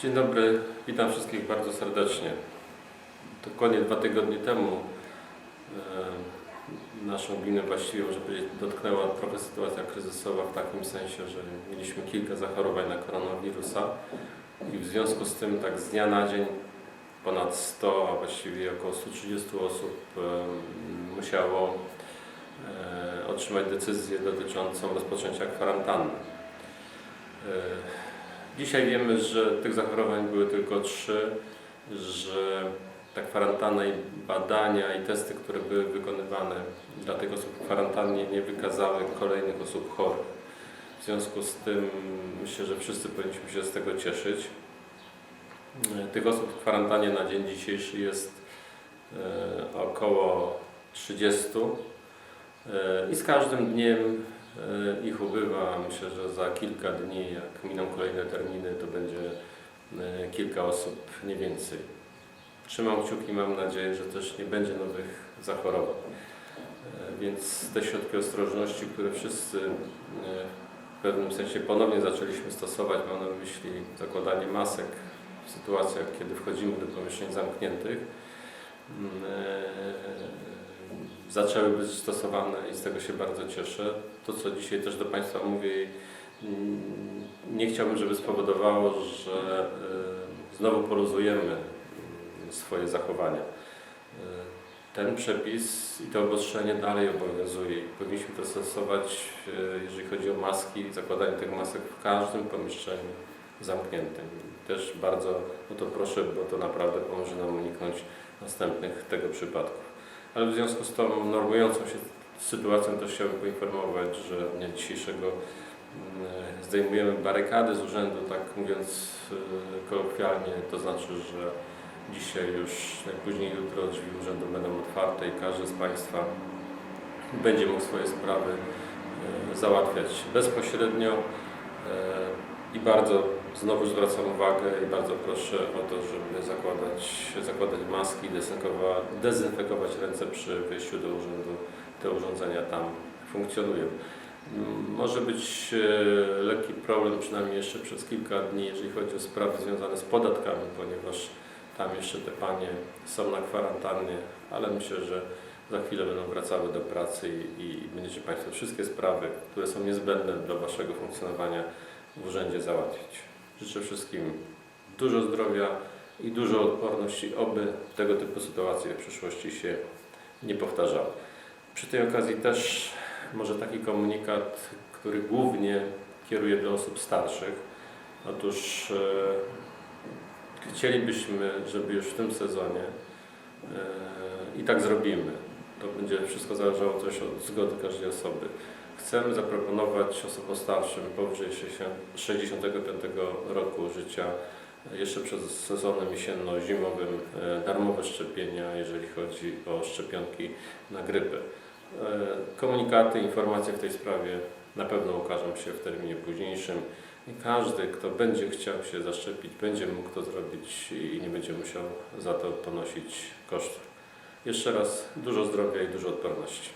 Dzień dobry, witam wszystkich bardzo serdecznie. Dokładnie dwa tygodnie temu e, naszą gminę właściwie, może powiedzieć, dotknęła trochę sytuacja kryzysowa w takim sensie, że mieliśmy kilka zachorowań na koronawirusa i w związku z tym tak z dnia na dzień ponad 100, a właściwie około 130 osób e, musiało e, otrzymać decyzję dotyczącą rozpoczęcia kwarantanny. E, Dzisiaj wiemy, że tych zachorowań były tylko trzy, że ta kwarantanna i badania i testy, które były wykonywane dla tych osób w kwarantannie nie wykazały kolejnych osób chorych. W związku z tym myślę, że wszyscy powinniśmy się z tego cieszyć. Tych osób w kwarantannie na dzień dzisiejszy jest e, około 30 e, i z każdym dniem ich ubywa. Myślę, że za kilka dni, jak miną kolejne terminy, to będzie e, kilka osób, nie więcej. Trzymam kciuki, mam nadzieję, że też nie będzie nowych zachorowań. E, Więc te środki ostrożności, które wszyscy e, w pewnym sensie ponownie zaczęliśmy stosować, mam na myśli zakładanie masek w sytuacjach, kiedy wchodzimy do pomieszczeń zamkniętych, mm, e, zaczęły być stosowane i z tego się bardzo cieszę. To, co dzisiaj też do Państwa mówię, mm, nie chciałbym, żeby spowodowało, że e, znowu poluzujemy mm, swoje zachowania. E, Ten przepis i to obostrzenie dalej obowiązuje powinniśmy to stosować, e, jeżeli chodzi o maski, zakładanie tych masek w każdym pomieszczeniu zamkniętym. Też bardzo o to proszę, bo to naprawdę pomoże nam uniknąć następnych tego przypadków. Ale w związku z tą normującą się sytuacją też chciałbym poinformować, że dnia dzisiejszego mm, zdejmujemy barykady z urzędu, tak mówiąc e, kolokwialnie, to znaczy, że dzisiaj już najpóźniej jutro drzwi urzędu będą otwarte i każdy z Państwa będzie mógł swoje sprawy e, załatwiać bezpośrednio. E, i bardzo znowu zwracam uwagę i bardzo proszę o to, żeby zakładać, zakładać maski, dezynfekować, dezynfekować ręce przy wyjściu do urzędu. Te urządzenia tam funkcjonują. Mm, Może być e, lekki problem, przynajmniej jeszcze przez kilka dni, jeżeli chodzi o sprawy związane z podatkami, ponieważ tam jeszcze te panie są na kwarantannie, ale myślę, że za chwilę będą wracały do pracy i, i będziecie Państwo wszystkie sprawy, które są niezbędne do Waszego funkcjonowania w urzędzie załatwić. Życzę wszystkim dużo zdrowia i dużo odporności, oby tego typu sytuacje w przyszłości się nie powtarzały. Przy tej okazji też może taki komunikat, który głównie kieruję do osób starszych. Otóż e, chcielibyśmy, żeby już w tym sezonie e, i tak zrobimy. To będzie wszystko zależało też od zgody każdej osoby. Chcemy zaproponować osobom starszym powyżej 60 65 roku życia e, jeszcze przed sezonem jesienno-zimowym e, darmowe szczepienia, jeżeli chodzi o szczepionki na grypę. E, Komunikaty, informacje w tej sprawie na pewno ukażą się w terminie późniejszym i każdy, kto będzie chciał się zaszczepić, będzie mógł to zrobić i nie będzie musiał za to ponosić kosztów. Jeszcze raz dużo zdrowia i dużo odporności.